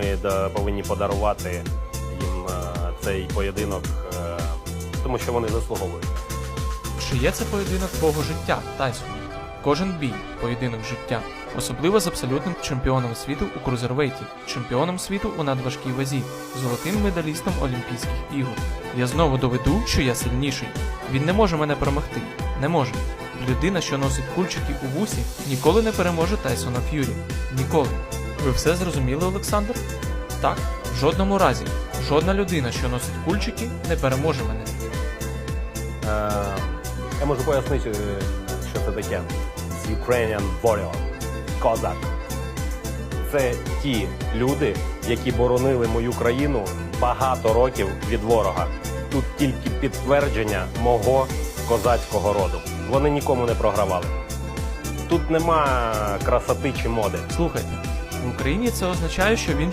Ми повинні подарувати їм е, цей поєдинок, е, тому що вони заслуговують. Чи є це поєдинок твого життя, Тайсон? Кожен бій поєдинок життя, особливо з абсолютним чемпіоном світу у крузервейті, чемпіоном світу у надважкій вазі, золотим медалістом Олімпійських ігор. Я знову доведу, що я сильніший. Він не може мене перемогти. Не може. Людина, що носить кульчики у вусі, ніколи не переможе Тайсона Ф'юрі. Ніколи. Ви все зрозуміли, Олександр? Так, в жодному разі. Жодна людина, що носить кульчики, не переможе мене. Е, Я можу пояснити, що це таке. Ukrainian warrior, козак. Це ті люди, які боронили мою країну багато років від ворога. Тут тільки підтвердження мого козацького роду. Вони нікому не програвали. Тут нема красоти чи моди. Слухайте, в Україні це означає, що він